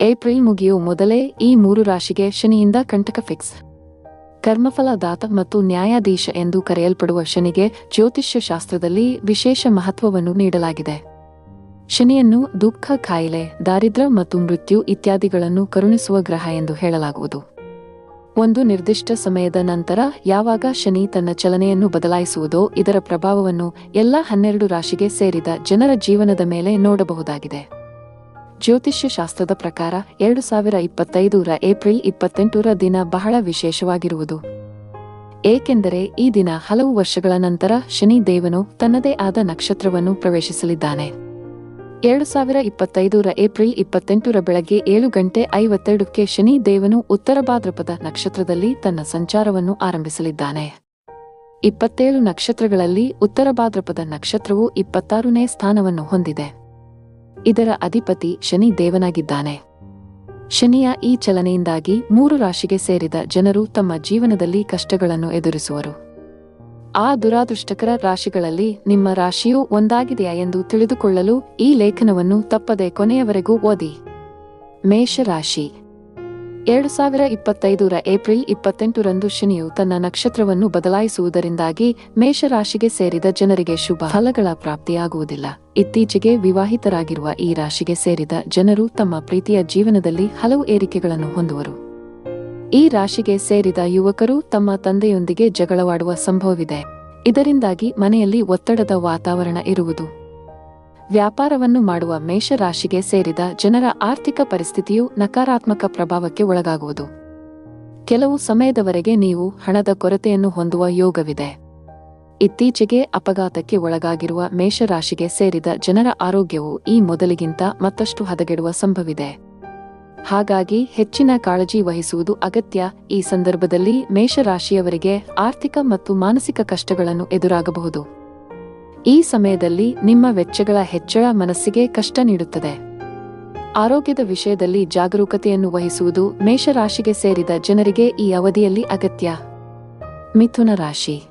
April ಮುಗಿಯುವ ಮೊದಲೇ ಈ ಮೂರು ರಾಶಿಗೆ ಶನಿಯಿಂದ ಕಂಟಕ ಫಿಕ್ಸ್ ಕರ್ಮಫಲದಾತ ಮತ್ತು ನ್ಯಾಯಾಧೀಶ ಎಂದು ಕರೆಯಲ್ಪಡುವ ಶನಿಗೆ ಜ್ಯೋತಿಷ್ಯ ಶಾಸ್ತ್ರದಲ್ಲಿ ವಿಶೇಷ ಮಹತ್ವವನ್ನು ನೀಡಲಾಗಿದೆ. ಶನಿಯನ್ನು ದುಃಖ ಕಾಯಿಲೆ ದಾರಿದ್ರ್ಯ ಮತ್ತು ಮೃತ್ಯು ಇತ್ಯಾದಿಗಳನ್ನು ಕರುಣಿಸುವ ಗ್ರಹ ಎಂದು ಹೇಳಲಾಗುವುದು. ಒಂದು ನಿರ್ದಿಷ್ಟ ಸಮಯದ ನಂತರ ಯಾವಾಗ ಶನಿ ತನ್ನ ಚಲನೆಯನ್ನು ಬದಲಾಯಿಸುವುದೋ ಇದರ ಪ್ರಭಾವವನ್ನು ಎಲ್ಲ ಹನ್ನೆರಡು ರಾಶಿಗೆ ಸೇರಿದ ಜನರ ಜೀವನದ ಮೇಲೆ ನೋಡಬಹುದಾಗಿದೆ. ಜ್ಯೋತಿಷ್ಯ ಶಾಸ್ತ್ರದ ಪ್ರಕಾರ ಎರಡು ಸಾವಿರ ಇಪ್ಪತ್ತೈದರ ಏಪ್ರಿಲ್ ಇಪ್ಪತ್ತೆಂಟರ ದಿನ ಬಹಳ ವಿಶೇಷವಾಗಿರುವುದು. ಏಕೆಂದರೆ ಈ ದಿನ ಹಲವು ವರ್ಷಗಳ ನಂತರ ಶನಿ ದೇವನು ತನ್ನದೇ ಆದ ನಕ್ಷತ್ರವನ್ನು ಪ್ರವೇಶಿಸಲಿದ್ದಾನೆ. ಎರಡು ಸಾವಿರ ಇಪ್ಪತ್ತೈದರ ಏಪ್ರಿಲ್ ಇಪ್ಪತ್ತೆಂಟರ ಬೆಳಗ್ಗೆ ಏಳು ಗಂಟೆ ಐವತ್ತೆರಡಕ್ಕೆ ಶನಿ ದೇವನು ಉತ್ತರ ಭಾದ್ರಪದ ನಕ್ಷತ್ರದಲ್ಲಿ ತನ್ನ ಸಂಚಾರವನ್ನು ಆರಂಭಿಸಲಿದ್ದಾನೆ. ಇಪ್ಪತ್ತೇಳು ನಕ್ಷತ್ರಗಳಲ್ಲಿ ಉತ್ತರ ಭಾದ್ರಪದ ನಕ್ಷತ್ರವು ಇಪ್ಪತ್ತಾರನೇ ಸ್ಥಾನವನ್ನು ಹೊಂದಿದೆ. ಇದರ ಅಧಿಪತಿ ಶನಿ ದೇವನಾಗಿದ್ದಾನೆ. ಶನಿಯ ಈ ಚಲನೆಯಿಂದಾಗಿ ಮೂರು ರಾಶಿಗೆ ಸೇರಿದ ಜನರು ತಮ್ಮ ಜೀವನದಲ್ಲಿ ಕಷ್ಟಗಳನ್ನು ಎದುರಿಸುವರು. ಆ ದುರಾದೃಷ್ಟಕರ ರಾಶಿಗಳಲ್ಲಿ ನಿಮ್ಮ ರಾಶಿಯೂ ಒಂದಾಗಿದೆಯಾ ಎಂದು ತಿಳಿದುಕೊಳ್ಳಲು ಈ ಲೇಖನವನ್ನು ತಪ್ಪದೆ ಕೊನೆಯವರೆಗೂ ಓದಿ. ಮೇಷರಾಶಿ. ಎರಡು ಸಾವಿರ ಇಪ್ಪತ್ತೈದರ ಏಪ್ರಿಲ್ ಇಪ್ಪತ್ತೆಂಟರಂದು ಶನಿಯು ತನ್ನ ನಕ್ಷತ್ರವನ್ನು ಬದಲಾಯಿಸುವುದರಿಂದಾಗಿ ಮೇಷರಾಶಿಗೆ ಸೇರಿದ ಜನರಿಗೆ ಶುಭ ಫಲಗಳ ಪ್ರಾಪ್ತಿಯಾಗುವುದಿಲ್ಲ. ಇತ್ತೀಚೆಗೆ ವಿವಾಹಿತರಾಗಿರುವ ಈ ರಾಶಿಗೆ ಸೇರಿದ ಜನರು ತಮ್ಮ ಪ್ರೀತಿಯ ಜೀವನದಲ್ಲಿ ಹಲವು ಏರಿಕೆಗಳನ್ನು ಹೊಂದುವರು. ಈ ರಾಶಿಗೆ ಸೇರಿದ ಯುವಕರು ತಮ್ಮ ತಂದೆಯೊಂದಿಗೆ ಜಗಳವಾಡುವ ಸಂಭವವಿದೆ. ಇದರಿಂದಾಗಿ ಮನೆಯಲ್ಲಿ ಒತ್ತಡದ ವಾತಾವರಣ ಇರುವುದು. ವ್ಯಾಪಾರವನ್ನು ಮಾಡುವ ಮೇಷರಾಶಿಗೆ ಸೇರಿದ ಜನರ ಆರ್ಥಿಕ ಪರಿಸ್ಥಿತಿಯು ನಕಾರಾತ್ಮಕ ಪ್ರಭಾವಕ್ಕೆ ಒಳಗಾಗುವುದು. ಕೆಲವು ಸಮಯದವರೆಗೆ ನೀವು ಹಣದ ಕೊರತೆಯನ್ನು ಹೊಂದುವ ಯೋಗವಿದೆ. ಇತ್ತೀಚೆಗೆ ಅಪಘಾತಕ್ಕೆ ಒಳಗಾಗಿರುವ ಮೇಷರಾಶಿಗೆ ಸೇರಿದ ಜನರ ಆರೋಗ್ಯವು ಈ ಮೊದಲಿಗಿಂತ ಮತ್ತಷ್ಟು ಹದಗೆಡುವ ಸಂಭವಿದೆ. ಹಾಗಾಗಿ ಹೆಚ್ಚಿನ ಕಾಳಜಿ ವಹಿಸುವುದು ಅಗತ್ಯ. ಈ ಸಂದರ್ಭದಲ್ಲಿ ಮೇಷರಾಶಿಯವರಿಗೆ ಆರ್ಥಿಕ ಮತ್ತು ಮಾನಸಿಕ ಕಷ್ಟಗಳನ್ನು ಎದುರಾಗಬಹುದು. ಈ ಸಮಯದಲ್ಲಿ ನಿಮ್ಮ ವೆಚ್ಚಗಳ ಹೆಚ್ಚಳ ಮನಸ್ಸಿಗೆ ಕಷ್ಟ ನೀಡುತ್ತದೆ. ಆರೋಗ್ಯದ ವಿಷಯದಲ್ಲಿ ಜಾಗರೂಕತೆಯನ್ನು ವಹಿಸುವುದು ಮೇಷರಾಶಿಗೆ ಸೇರಿದ ಜನರಿಗೆ ಈ ಅವಧಿಯಲ್ಲಿ ಅಗತ್ಯ. ಮಿಥುನ ರಾಶಿ.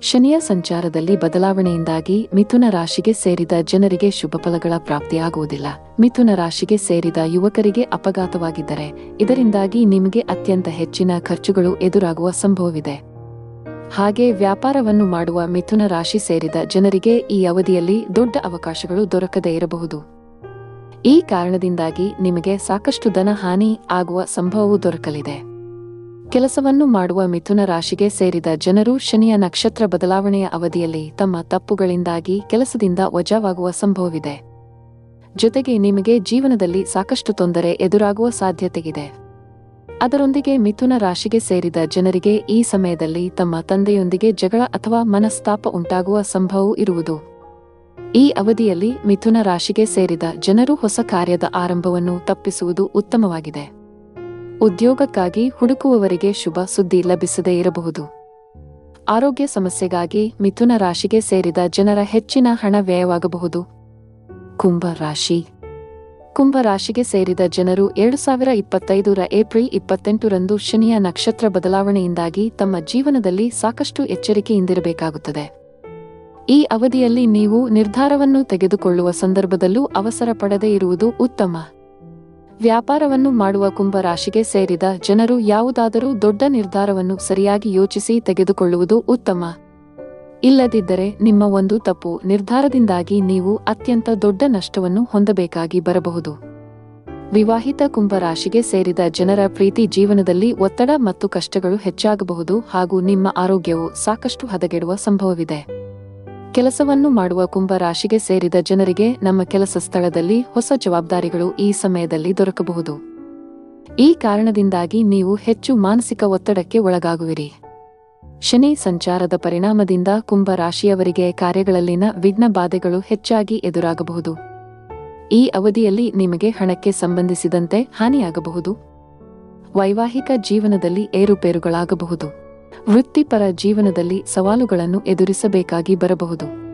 ಶನಿಯ ಸಂಚಾರದಲ್ಲಿ ಬದಲಾವಣೆಯಿಂದಾಗಿ ಮಿಥುನ ರಾಶಿಗೆ ಸೇರಿದ ಜನರಿಗೆ ಶುಭ ಫಲಗಳ ಪ್ರಾಪ್ತಿಯಾಗುವುದಿಲ್ಲ. ಮಿಥುನ ರಾಶಿಗೆ ಸೇರಿದ ಯುವಕರಿಗೆ ಅಪಘಾತವಾಗಿದ್ದರೆ ಇದರಿಂದಾಗಿ ನಿಮಗೆ ಅತ್ಯಂತ ಹೆಚ್ಚಿನ ಖರ್ಚುಗಳು ಎದುರಾಗುವ ಸಂಭವವಿದೆ. ಹಾಗೆ ವ್ಯಾಪಾರವನ್ನು ಮಾಡುವ ಮಿಥುನ ರಾಶಿ ಸೇರಿದ ಜನರಿಗೆ ಈ ಅವಧಿಯಲ್ಲಿ ದೊಡ್ಡ ಅವಕಾಶಗಳು ದೊರಕದೇ ಇರಬಹುದು. ಈ ಕಾರಣದಿಂದಾಗಿ ನಿಮಗೆ ಸಾಕಷ್ಟು ಧನ ಹಾನಿ ಆಗುವ ಸಂಭವವೂ ದೊರಕಲಿದೆ. ಕೆಲಸವನ್ನು ಮಾಡುವ ಮಿಥುನ ರಾಶಿಗೆ ಸೇರಿದ ಜನರು ಶನಿಯ ನಕ್ಷತ್ರ ಬದಲಾವಣೆಯ ಅವಧಿಯಲ್ಲಿ ತಮ್ಮ ತಪ್ಪುಗಳಿಂದಾಗಿ ಕೆಲಸದಿಂದ ವಜಾವಾಗುವ ಸಂಭವವಿದೆ. ಜೊತೆಗೆ ನಿಮಗೆ ಜೀವನದಲ್ಲಿ ಸಾಕಷ್ಟು ತೊಂದರೆ ಎದುರಾಗುವ ಸಾಧ್ಯತೆಯಿದೆ. ಅದರೊಂದಿಗೆ ಮಿಥುನ ರಾಶಿಗೆ ಸೇರಿದ ಜನರಿಗೆ ಈ ಸಮಯದಲ್ಲಿ ತಮ್ಮ ತಂದೆಯೊಂದಿಗೆ ಜಗಳ ಅಥವಾ ಮನಸ್ತಾಪ ಉಂಟಾಗುವ ಸಂಭವವೂ ಇರುವುದು. ಈ ಅವಧಿಯಲ್ಲಿ ಮಿಥುನ ರಾಶಿಗೆ ಸೇರಿದ ಜನರು ಹೊಸ ಕಾರ್ಯದ ಆರಂಭವನ್ನು ತಪ್ಪಿಸುವುದು ಉತ್ತಮವಾಗಿದೆ. ಉದ್ಯೋಗಕ್ಕಾಗಿ ಹುಡುಕುವವರಿಗೆ ಶುಭ ಸುದ್ದಿ ಲಭಿಸದೇ ಇರಬಹುದು. ಆರೋಗ್ಯ ಸಮಸ್ಯೆಗಾಗಿ ಮಿಥುನ ರಾಶಿಗೆ ಸೇರಿದ ಜನರ ಹೆಚ್ಚಿನ ಹಣ ವ್ಯಯವಾಗಬಹುದು. ಕುಂಭ ರಾಶಿ ಕುಂಭ ರಾಶಿಗೆ ಸೇರಿದ ಜನರು ಎರಡು ಸಾವಿರ ಇಪ್ಪತ್ತೈದರ ಏಪ್ರಿಲ್ ಇಪ್ಪತ್ತೆಂಟರಂದು ಶನಿಯ ನಕ್ಷತ್ರ ಬದಲಾವಣೆಯಿಂದಾಗಿ ತಮ್ಮ ಜೀವನದಲ್ಲಿ ಸಾಕಷ್ಟು ಎಚ್ಚರಿಕೆಯಿಂದಿರಬೇಕಾಗುತ್ತದೆ. ಈ ಅವಧಿಯಲ್ಲಿ ನೀವು ನಿರ್ಧಾರವನ್ನು ತೆಗೆದುಕೊಳ್ಳುವ ಸಂದರ್ಭದಲ್ಲೂ ಅವಸರ ಪಡದೇ ಇರುವುದು ಉತ್ತಮ. ವ್ಯಾಪಾರವನ್ನು ಮಾಡುವ ಕುಂಭ ರಾಶಿಗೆ ಸೇರಿದ ಜನರು ಯಾವುದಾದರೂ ದೊಡ್ಡ ನಿರ್ಧಾರವನ್ನು ಸರಿಯಾಗಿ ಯೋಚಿಸಿ ತೆಗೆದುಕೊಳ್ಳುವುದು ಉತ್ತಮ. ಇಲ್ಲದಿದ್ದರೆ ನಿಮ್ಮ ಒಂದು ತಪ್ಪು ನಿರ್ಧಾರದಿಂದಾಗಿ ನೀವು ಅತ್ಯಂತ ದೊಡ್ಡ ನಷ್ಟವನ್ನು ಹೊಂದಬೇಕಾಗಿ ಬರಬಹುದು. ವಿವಾಹಿತ ಕುಂಭರಾಶಿಗೆ ಸೇರಿದ ಜನರ ಪ್ರೀತಿ ಜೀವನದಲ್ಲಿ ಒತ್ತಡ ಮತ್ತು ಕಷ್ಟಗಳು ಹೆಚ್ಚಾಗಬಹುದು ಹಾಗೂ ನಿಮ್ಮ ಆರೋಗ್ಯವು ಸಾಕಷ್ಟು ಹದಗೆಡುವ ಸಂಭವವಿದೆ. ಕೆಲಸವನ್ನು ಮಾಡುವ ಕುಂಭರಾಶಿಗೆ ಸೇರಿದ ಜನರಿಗೆ ನಮ್ಮ ಕೆಲಸ ಸ್ಥಳದಲ್ಲಿ ಹೊಸ ಜವಾಬ್ದಾರಿಗಳು ಈ ಸಮಯದಲ್ಲಿ ದೊರಕಬಹುದು. ಈ ಕಾರಣದಿಂದಾಗಿ ನೀವು ಹೆಚ್ಚು ಮಾನಸಿಕ ಒತ್ತಡಕ್ಕೆ ಒಳಗಾಗುವಿರಿ. ಶನಿ ಸಂಚಾರದ ಪರಿಣಾಮದಿಂದ ಕುಂಭ ರಾಶಿಯವರಿಗೆ ಕಾರ್ಯಗಳಲ್ಲಿನ ವಿಘ್ನ ಬಾಧೆಗಳು ಹೆಚ್ಚಾಗಿ ಎದುರಾಗಬಹುದು. ಈ ಅವಧಿಯಲ್ಲಿ ನಿಮಗೆ ಹಣಕ್ಕೆ ಸಂಬಂಧಿಸಿದಂತೆ ಹಾನಿಯಾಗಬಹುದು. ವೈವಾಹಿಕ ಜೀವನದಲ್ಲಿ ಏರುಪೇರುಗಳಾಗಬಹುದು. ವೃತ್ತಿಪರ ಜೀವನದಲ್ಲಿ ಸವಾಲುಗಳನ್ನು ಎದುರಿಸಬೇಕಾಗಿ ಬರಬಹುದು.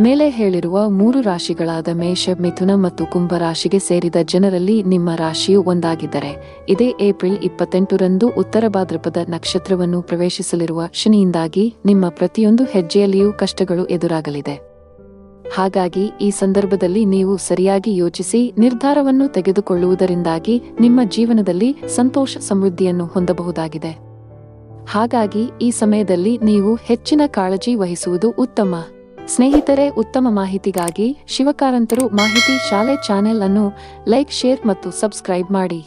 ಮೇಲೆ ಹೇಳಿರುವ ಮೂರು ರಾಶಿಗಳಾದ ಮೇಷ, ಮಿಥುನ ಮತ್ತು ಕುಂಭ ರಾಶಿಗೆ ಸೇರಿದ ಜನರಲ್ಲಿ ನಿಮ್ಮ ರಾಶಿಯು ಒಂದಾಗಿದ್ದರೆ, ಇದೇ ಏಪ್ರಿಲ್ ಇಪ್ಪತ್ತೆಂಟರಂದು ಉತ್ತರ ಭಾದ್ರಪದ ನಕ್ಷತ್ರವನ್ನು ಪ್ರವೇಶಿಸಲಿರುವ ಶನಿಯಿಂದಾಗಿ ನಿಮ್ಮ ಪ್ರತಿಯೊಂದು ಹೆಜ್ಜೆಯಲ್ಲಿಯೂ ಕಷ್ಟಗಳು ಎದುರಾಗಲಿದೆ. ಹಾಗಾಗಿ ಈ ಸಂದರ್ಭದಲ್ಲಿ ನೀವು ಸರಿಯಾಗಿ ಯೋಚಿಸಿ ನಿರ್ಧಾರವನ್ನು ತೆಗೆದುಕೊಳ್ಳುವುದರಿಂದಾಗಿ ನಿಮ್ಮ ಜೀವನದಲ್ಲಿ ಸಂತೋಷ ಸಮೃದ್ಧಿಯನ್ನು ಹೊಂದಬಹುದಾಗಿದೆ. ಹಾಗಾಗಿ ಈ ಸಮಯದಲ್ಲಿ ನೀವು ಹೆಚ್ಚಿನ ಕಾಳಜಿ ವಹಿಸುವುದು ಉತ್ತಮ. ಸ್ನೇಹಿತರೆ ಉತ್ತಮ ಮಾಹಿತಿಗಾಗಿ ಶಿವಕಾರಂತರು ಮಾಹಿತಿ ಶಾಲೆ ಚಾನೆಲ್ ಅನ್ನು ಲೈಕ್ ಶೇರ್ ಮತ್ತು ಸಬ್ಸ್ಕ್ರೈಬ್ ಮಾಡಿ.